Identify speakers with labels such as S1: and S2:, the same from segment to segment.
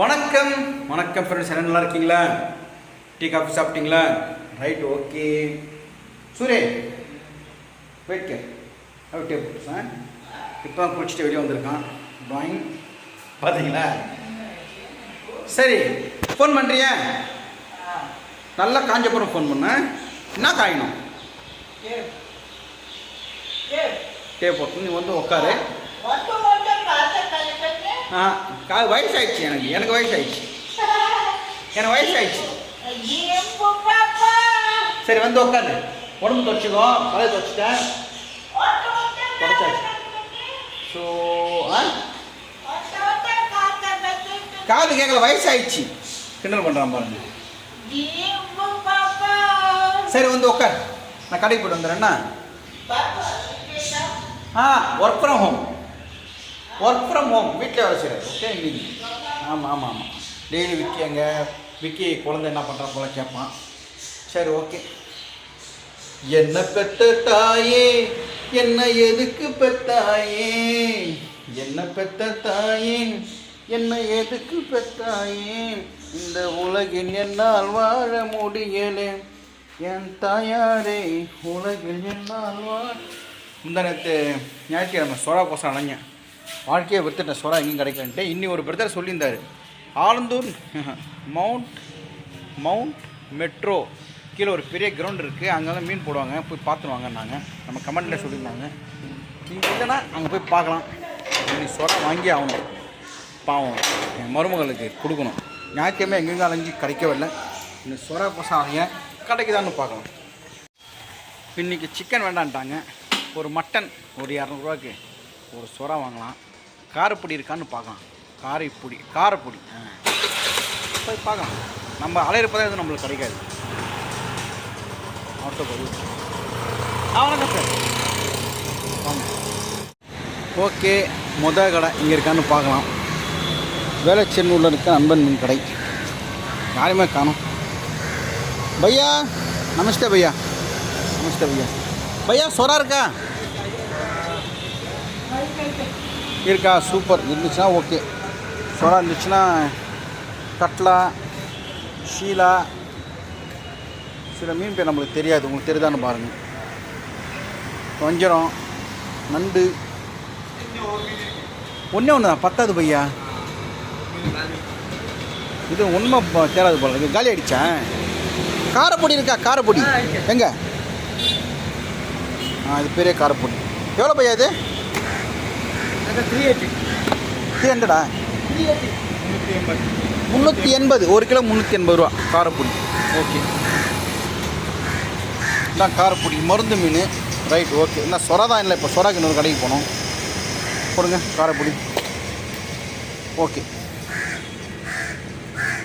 S1: வணக்கம். வணக்கம் ஃப்ரெண்ட்ஸ் என்ன நல்லா இருக்கீங்களா? டீ காஃபி சாப்பிட்டீங்களா? Right okay sure wait okay. அப்படியே போட்டு சார் இப்போ குளிச்சுட்டு வெளியே வந்திருக்கான். ட்ராயிங் பார்த்தீங்களா சரி ஃபோன் பண்ணுறியா நல்லா காஞ்சப்புறம் ஃபோன் பண்ண. என்ன காயணும்? டே போட்டு நீ வந்து உட்காரு வயசாயிடுச்சு எனக்கு எனக்கு வயசாயிடுச்சு. எனக்கு வயசாயிடுச்சு. சரி வந்து உட்காரு உடம்பு தொடச்சிக்கோ தலையை துவச்சிட்டேன் தொடச்சாச்சு. ஸோ ஆ? காது கேட்கல வயசாயிடுச்சு. கிண்டல் பண்ணுறான் பாருங்க. சரி வந்து உட்கார் நான் கடைக்கு போயிட்டு வந்துடுறேன்னா ஆ work from home work from home வீட்டில் வேலை செய்கிறார் ஓகே இன்னைக்கு ஆமாம் ஆமாம் ஆமாம் டெய்லி விக்கி அங்கே விக்கி குழந்தை என்ன பண்ணுறான் போல கேட்பான் சரி ஓகே என்ன பெத்த தாயே? என்ன எதுக்கு பெத்தாயே என்ன பெத்த தாயே? என்ன எதுக்கு பெத்தாயே இந்த உலகில் என்னால் வாழ முடியலே. என் தாயாரே உலகில் என்னால் வாழ முந்தானத்து ஞாயிற்றுக்கிழமை சோழா கோசம் அலைஞ்சேன். வாழ்க்கையை விற்றுட்டேன் சோழா எங்கேயும் கிடைக்கலன்ட்டு இன்னி ஒரு பிரதர் சொல்லியிருந்தார். ஆலந்தூர் மவுண்ட் மவுண்ட் மெட்ரோ கீழே ஒரு பெரிய கிரவுண்ட் இருக்குது அங்கெல்லாம் மீன் போடுவாங்க. போய் பார்த்துருவாங்க நாங்கள் நம்ம கமெண்டில் சொல்லியிருந்தாங்க. நீங்கள் இல்லைன்னா அங்கே போய் பார்க்கலாம். நீ சொர வாங்கி ஆகணும். பாவம். என் மருமகளுக்கு கொடுக்கணும். ஞாயிற்றுக்கிழமை எங்கெங்கே அலைஞ்சி கிடைக்கவில்லை இந்த சொரா பசங்க கிடைக்குதான்னு பார்க்கலாம். இன்றைக்கி சிக்கன் வேண்டான்ட்டாங்க. ஒரு மட்டன் ஒரு இரநூறுவாக்கு ஒரு சுறா வாங்கலாம். காரப்பொடி இருக்கான்னு பார்க்கலாம். காரைப்பொடி காரப்பொடி போய் பார்க்கலாம். நம்ம அலையிறப்பதான் எதுவும் நம்மளுக்கு கிடைக்காது. ஆட்டோ பதிவு. வணக்கம் சார். வாங்க ஓகே முத கடை இங்கே இருக்கான்னு பார்க்கலாம். வேலைச்சென்னூரில் இருக்க அன்பன் மீன் கடை. யாருமே காணும். பையா நமஸ்தே பையா. நமஸ்தே பையா. பையா சொரா இருக்கா? இருக்கா? சூப்பர். இருந்துச்சுன்னா ஓகே. சொரா இருந்துச்சுன்னா கட்லா ஷீலா சில மீன் பேர் நம்மளுக்கு தெரியாது. உங்களுக்கு தெரியுதான்னு பாருங்கள் வஞ்சரம் நண்டு. ஒன்றே ஒன்று தான் பத்தாது பையா? இது உண்மை தேராது போல இருக்கு. காலி ஆயிடுச்சா? காரப்பொடி இருக்கா? காரப்பொடி. எங்க? ஆ இது பெரிய காரப்பொடி. எவ்வளோ பையா இது? த்ரீ ஹண்ட்ரடா முந்நூற்றி எண்பது. ஒரு கிலோ முந்நூற்றி எண்பது ரூபா. காரப்பொடி. ஓகே இதான் காரப்பொடி. மருந்து மீன். ரைட் ஓகே என்ன சொரா தான் இல்லை இப்போ சொராக்கு இன்னொரு கடைக்கு போனோம் கொடுங்க காரப்பொடி. ஓகே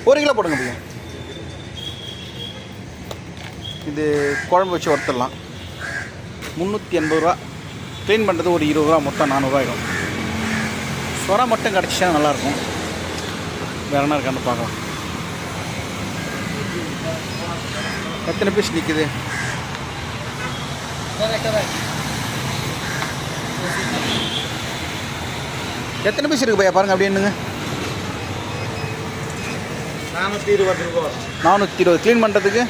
S1: ஒரு கிலோ போடுங்க பையன். இது குழம்பு வச்சு வறுத்துடலாம். முந்நூற்றி எண்பது ரூபா. க்ளீன் பண்ணுறது ஒரு இருபது ரூபா மொத்தம் நானூறுரூவா ஆகிடும் சொரா மட்டும் கிடச்சிச்சா நல்லாயிருக்கும். வேற என்ன இருக்கான்னு பார்க்கலாம். எத்தனை பீஸ் நிற்குது எத்தனை பீஸ் இருக்கு பையா? பாருங்க அப்படி என்னங்க
S2: நானூற்றி இருபது ரூபா.
S1: நானூற்றி இருபது க்ளீன் பண்ணுறதுக்கு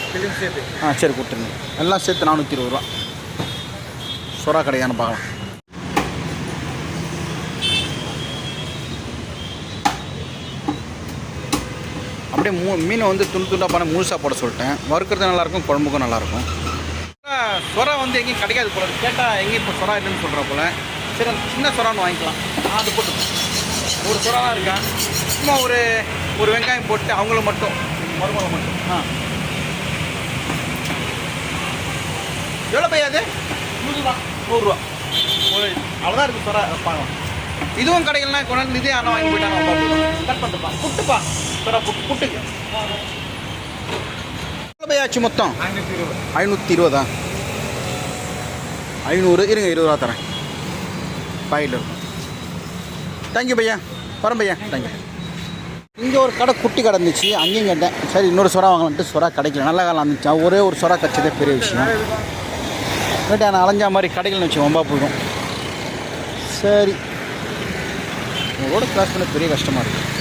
S2: சேர்த்து
S1: ஆ சரி கொடுத்துருங்க. எல்லாம் சேர்த்து நானூற்றி இருபது ரூபா. சொரா கடையான்னு பார்க்கலாம். அப்படியே மூ மீனை வந்து துண்டு துண்டாக பண்ண முழுசாக போட சொல்லிட்டேன். வறுக்கிறது நல்லாயிருக்கும் குழம்புக்கும் நல்லாயிருக்கும். சொரா வந்து எங்கேயும் கிடைக்காது போல கேட்டால் எங்கேயும் இப்போ சொரா இல்லைன்னு சொல்கிற போல. சரி அந்த சின்ன சொரான்னு வாங்கிக்கலாம். நான் அது போட்டு. ஒரு சொரா இருக்கா? சும்மா ஒரு ஒரு வெங்காயம் போட்டு அவங்கள மட்டும் மருமலை மட்டும். ஆ. எவ்வளோ பையா அது? நூறுரூவா. நூறுரூவா. ஒரு அவ்வளோதான் இருக்குது சொரா பார்க்கலாம் இதுவும் கிடைக்கலனா கொண்டாந்து இதே ஆனால் வாங்கி போயிட்டாங்க கட் பண்ணுப்பா புட்டுப்பா புட்டு புட்டுக்கு ஆச்சு மொத்தம்?
S2: ஐநூற்றி இருபது.
S1: ஐநூறு இருங்க இருபது ரூபா தரேன். பாயில் இருக்கும். தேங்க்யூ பையா வரேன் பையா தேங்க்யூ இங்கே ஒரு கடை குட்டி கடை இருந்துச்சு. அங்கேயும் கேட்டேன். சரி இன்னொரு சொரா வாங்கலான்ட்டு சொரா கிடைக்கல. நல்ல காலம் இருந்துச்சு. ஒரே ஒரு சொரா கிடச்சதே பெரிய விஷயம். கேட்டேன் அலைஞ்சா மாதிரி கடைகள்னு வச்சு ரொம்ப போயிடும் சரி. உங்களோட கிராஸ் பண்ண பெரிய கஷ்டமாக இருக்குது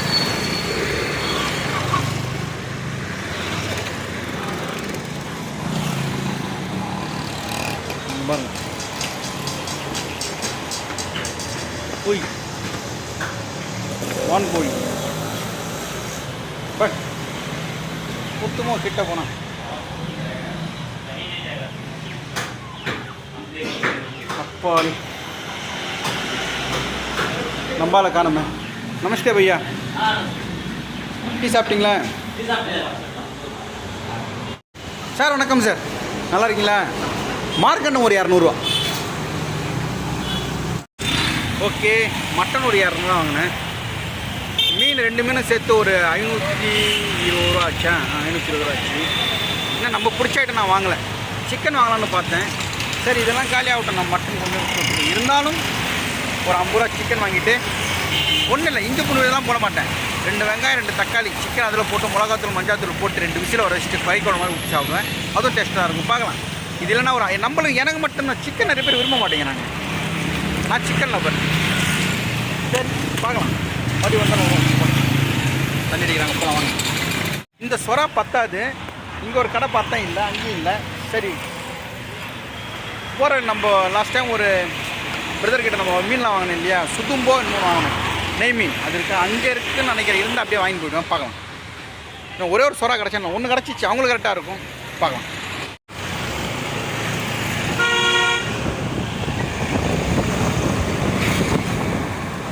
S1: பாருங்க. போய். வான் போய். பட் சுத்தமாக கிட்ட போனேன் அப்பாடி. நம்பால காணுமே நமஸ்தே பையா. டீ சாப்பிட்டீங்களா? சார் வணக்கம் சார். நல்லா இருக்கீங்களா? மார்க்கண்டம் ஒரு இரநூறுவா. ஓகே மட்டன் ஒரு இரநூறுவா வாங்கினேன். மீன் ரெண்டு மீனும் சேர்த்து ஒரு ஐநூற்றி இருபது ரூபா ஆச்சா? ஐநூற்றி இருபது ரூபா ஆச்சு. ஏன்னா நம்ம பிடிச்ச ஐட்டம் நான் வாங்கலை. சிக்கன் வாங்கலாம்னு பார்த்தேன். சரி இதெல்லாம் காலி ஆகட்டும் நான் மட்டன் கொஞ்சம் இருந்தாலும் ஒரு ஐம்பது ரூபா சிக்கன் வாங்கிட்டு ஒன்றும் இல்லை இஞ்சி பூண்டு போட மாட்டேன். ரெண்டு வெங்காயம் ரெண்டு தக்காளி சிக்கன் அதில் போட்டு மிளகாத்தூள் மஞ்சாத்தூள் போட்டு ரெண்டு விசில் வர வச்சுட்டு ஃப்ரை குழம்பு மாதிரி ஊற்றி சாப்பிடுவேன். அதுவும் டேஸ்ட்டாக இருக்கும் பார்க்கலாம். இது இல்லைன்னா ஒரு நம்மளும் எனக்கு மட்டும்தான் சிக்கன் நிறைய பேர் விரும்ப மாட்டேங்க நாங்கள் நான் சிக்கன் லவர் சரி பார்க்கலாம். மறுபடியும் வந்தாலும் தண்ணி அடிக்கிறாங்க போகலாம் வாங்க. இந்த சொரா பத்தாது. இங்கே ஒரு கடை பார்த்தா இல்லை அங்கேயும் இல்லை. சரி. போகிற நம்ம லாஸ்ட் டைம் ஒரு பிரதர் கிட்ட நம்ம மீன்லாம் வாங்கினோம் இல்லையா? சுதும்போ இன்னொன்று வாங்கினோம். நெய் மீன். அது இருக்கு அங்கே இருக்குன்னு நினைக்கிறேன். இருந்து அப்படியே வாங்கி போயிடுவேன் பார்க்கலாம். இன்னும் ஒரே ஒரு சொரா கிடச்சா ஒன்று கிடச்சிச்சு அவங்களுக்கு கரெக்டாக இருக்கும். பார்க்கலாம்.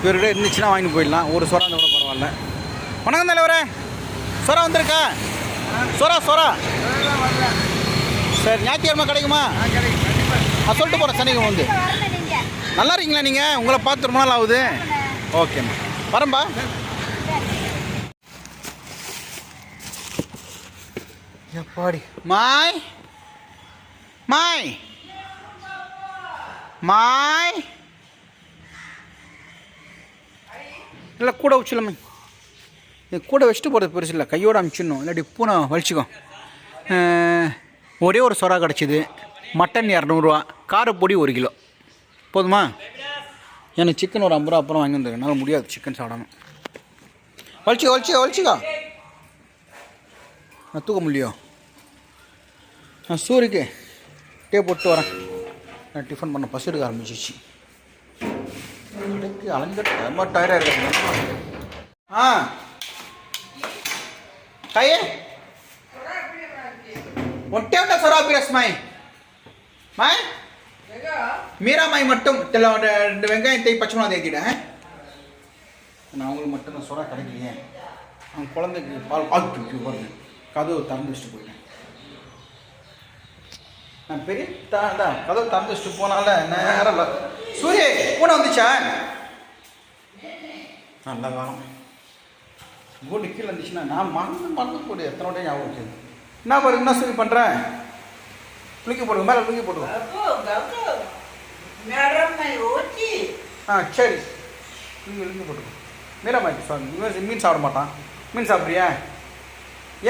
S1: இவர்கிட்ட இருந்துச்சுன்னா வாங்கிட்டு போயிடலாம். ஒரு சொரா இருந்தால் கூட பரவாயில்ல. வணக்கம் தலைவரே. சொரா வந்திருக்கா? சொரா சொரா சரி ஞாயிற்றுக்கிழமை கிடைக்குமா? நான் சொல்லிட்டு போகிறேன் சனிக்கிழமை வந்து. நல்லா இருக்கீங்களா நீங்கள் உங்களை பார்த்து ரொம்ப நாள் ஆகுது. ஓகேம்மா வரம்பா எப்பாடி? மாய். மாய். மாய். இல்லை கூட வச்சுலம்மா இது கூட வச்சுட்டு போகிறது பெருசு இல்லை. கையோடு அமுச்சிடணும். இல்லாட்டி பூனை வலிச்சுக்கோ ஒரே ஒரு சொரா கிடச்சிது. மட்டன் இரநூறுவா. காரப்பொடி ஒரு கிலோ. போதுமா? எனக்கு சிக்கன் ஒரு ஐம்பது ரூபா அப்புறம் வாங்கி வந்துடுறேன் என்னால் முடியாது சிக்கன் சாப்பிடாம. வலிச்சிக்கோ வலிச்சிக்கோ வலிச்சிக்கோ. நான் தூக்க முடியும் நான் சூரிக்கு டே போட்டு வரேன். நான் டிஃபன் பண்ண பஸ் எடுக்க ஆரம்பிச்சிச்சு கடைக்கு அலைஞ்சிட்டு ரொம்ப டயர்டாக இருக்கு ஆ. கையே. ஒட்டே ஒட்ட சொராபி ரஸ்மாய் மாய். மீராமாய் மட்டும் ரெண்டு வெங்காயத்தை பச்சை மிளகா தேக்கிட்டேன் நான் அவங்களுக்கு மட்டும் நான் சொரா கிடைக்கலையே. அவன் குழந்தைக்கு பால் பால் தூக்கி பாருங்க கதவு திறந்து வச்சுட்டு போயிட்டேன். நான் பெரிய தான் கதவு திறந்து வச்சுட்டு போனால நேரம் சூரிய பூனை வந்துச்சா? நல்ல காலம் கூண்டு கீழே இருந்துச்சுன்னா நான் மறந்து மறந்து போடு எத்தனை ஞாபகம் வச்சுது என்ன பாரு என்ன சொல்லி பண்ணுறேன் குளிக்க போடுங்க மேலே குளிக்க போடுங்க ஆ சரி. நீங்கள் போட்டுக்கோ. மீராமாய்க்கு சாரி இவன் மீன் சாப்பிட மாட்டான். மீன் சாப்பிட்றியா?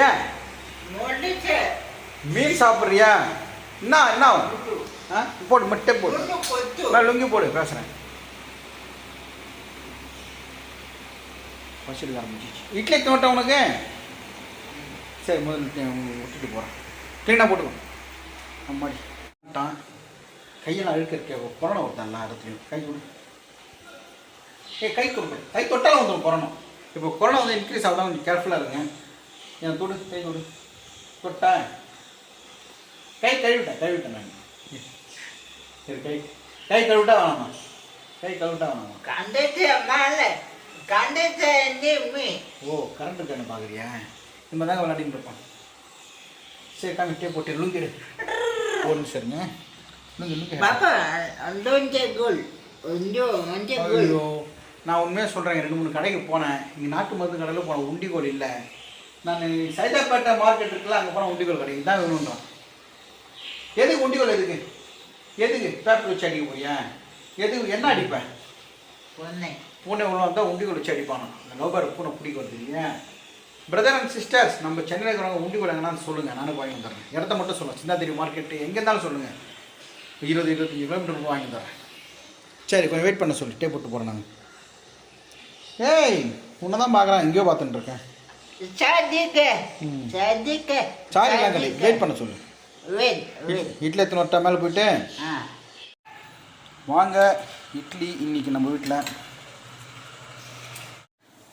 S1: ஏன்? மீன் சாப்பிட்றியா? என்ன என்ன ஆ போடு மட்டை போடு. நான் லுங்கி போடு பேசுகிறேன் பசிடுக்க ஆரம்பிச்சிச்சு இட்லி தோட்டம் உனக்கு? சரி முதல்ல விட்டுட்டு போகிறேன் க்ளீனாக போட்டுக்கோ. அம்மாடி. டான் கையெல்லாம் அழுக்க இருக்க கொரோனா ஒருத்தன் எல்லா இடத்துலையும் கை கொடு. ஏ கை கொடு கை தொட்டாலும் வந்துடும் கொரோனா இப்போ கொரோனா வந்து இன்க்ரீஸ் ஆகுதான் கொஞ்சம் கேர்ஃபுல்லாக இருங்க. என் தொடு கை கொடு தொட்டா? கை கழுவிட்டேன் கழுவிட்டேன் நான். சரி கை கை கழுவிட்டா வேணாமா? கை கழுவிட்டா வேணாமா? ஓ கரண்ட் தானே பார்க்குறியா இந்த தாங்க விளையாடிட்டு இருப்பான். சரி காமிட்டே போட்டு லுங்கிடு ஒரு நிமிஷம் இருங்க லுங்கி லுங்கி ஐயோ நான் உண்மையாக சொல்கிறேன் ரெண்டு மூணு கடைக்கு போனேன். இங்கே நாட்டு மருந்து கடையில் போனேன் உண்டிகோல் இல்லை. நான் சைதாப்பேட்டை மார்க்கெட் இருக்குல்ல அங்கே போனால் உண்டிகோல் கிடைக்கும் தான் வேணுன்றான் எதுக்கு உண்டிகோல் எதுக்கு? எதுக்கு பேப்பர் வச்சு அடிக்க போறியா? எதுக்கு என்ன அடிப்பேன் பூனை உள்ள வந்தால் உண்டிகோல் வச்சு அடிப்பானா? அந்த லவ்பார் பூனை பிடிக்கிறது இல்லையா பிரதர் அண்ட் சிஸ்டர்ஸ் நம்ம சென்னையில் இருக்கிறவங்க உண்டிகோல் எங்கன்னு சொல்லுங்கள் நானும் வாங்கி வந்துடுறேன் இடத்த மட்டும் சொல்லுங்கள் சிந்தாதிரி மார்க்கெட்டு எங்கே இருந்தாலும் சொல்லுங்கள் இருபது இருபத்தஞ்சி கிலோமீட்டர் வாங்கி தரேன். சரி கொஞ்சம் வெயிட் பண்ண சொல்லி. டே போட்டு போகிறேன் நான். ஏய் உன்னை தான் பார்க்குறேன். எங்கேயோ பார்த்துட்டு இருக்கேன். ம். சாரிலாம் கிடையாது வெயிட் பண்ண சொல்லு. இட்லி எத்தனை வட்டா மேலே போயிட்டு? வாங்க. இட்லி இன்னைக்கு நம்ம வீட்டில்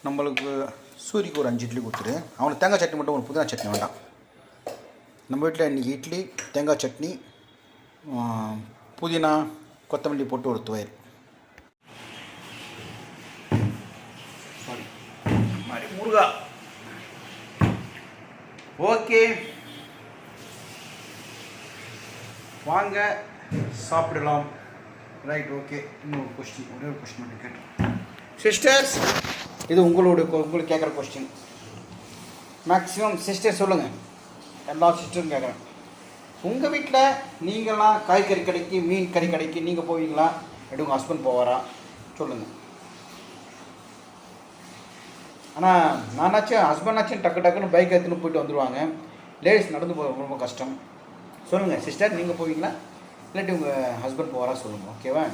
S1: நம்மளுக்கு சூரிக்கு ஒரு அஞ்சு இட்லி கொடுத்துரு. அவனுக்கு தேங்காய் சட்னி மட்டும் ஒரு புதினா சட்னி வேண்டாம். நம்ம வீட்டில் இன்றைக்கி இட்லி தேங்காய் சட்னி புதினா கொத்தமல்லி போட்டு ஒரு துவையல். சாரி மாதிரி முருகா. ஓகே. வாங்க சாப்பிடலாம். ரைட் ஓகே இன்னொரு கொஸ்டின் ஒரே ஒரு கொஸ்டின் மட்டும் கேட்டோம். சிஸ்டர்ஸ் இது உங்களோட உங்களுக்கு கேட்குற கொஸ்டின் மேக்ஸிமம் சிஸ்டர் சொல்லுங்கள் எல்லா சிஸ்டரும் கேட்குறேன் உங்கள் வீட்டில் நீங்களாம் காய்கறி கடைக்கு மீன் கறி கடைக்கு நீங்கள் போவீங்களா? இல்லாட்டி உங்கள் ஹஸ்பண்ட் போவாரா? சொல்லுங்கள் ஆனால் நானாச்சும் ஹஸ்பண்டாச்சும் டக்கு டக்குன்னு பைக் எடுத்துன்னு போயிட்டு வந்துடுவாங்க லேடிஸ் நடந்து போக ரொம்ப கஷ்டம். சொல்லுங்கள் சிஸ்டர் நீங்கள் போவீங்களா? இல்லாட்டி உங்கள் ஹஸ்பண்ட் போவாரா சொல்லுங்கள் ஓகேவா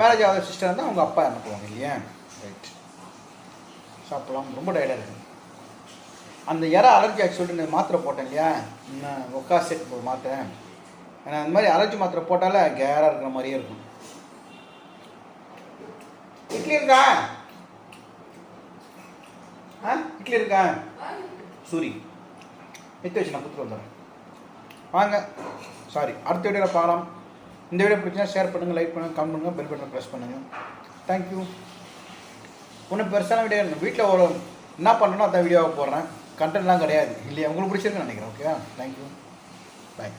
S1: மேரேஜ் ஆகாத சிஸ்டர் இருந்தால் உங்கள் அப்பா அனுப்புவாங்க இல்லையா? ரைட் சாப்பிடலாம். ரொம்ப டயர்டாக இருக்கும் அந்த இற அலர்ஜி ஆக்சுவலி சொல்லிட்டு நான் மாத்திரை போட்டேன் இல்லையா? நான் ஒக்கா செட் ஒரு மாத்திரை ஏன்னா அந்த மாதிரி அலர்ஜி மாத்திரை போட்டாலே கேராக இருக்கிற மாதிரியே இருக்கும். இட்லி இருக்கா? ஆ? இட்லி இருக்கா? சூரி. எடுத்து வச்சு நான் கொடுத்துட்டு வந்துடுறேன். வாங்க. சாரி அடுத்த வீடியோவில் பார்க்கலாம். இந்த வீடியோ பிடிச்சா ஷேர் பண்ணுங்கள் லைக் பண்ணுங்கள் கமெண்ட் பண்ணுங்கள் பெல் பட்டன் ப்ரெஸ் பண்ணுங்கள் தேங்க்யூ ஒன்றும் பெருசான வீடியோ இல்லை. வீட்டில் ஒரு என்ன பண்ணணும் அந்த வீடியோவை போடுறேன். கண்டென்ட்லாம் கிடையாது. இல்லையா? உங்களுக்கு பிடிச்சிருக்குன்னு நினைக்கிறேன். Okay thank you bye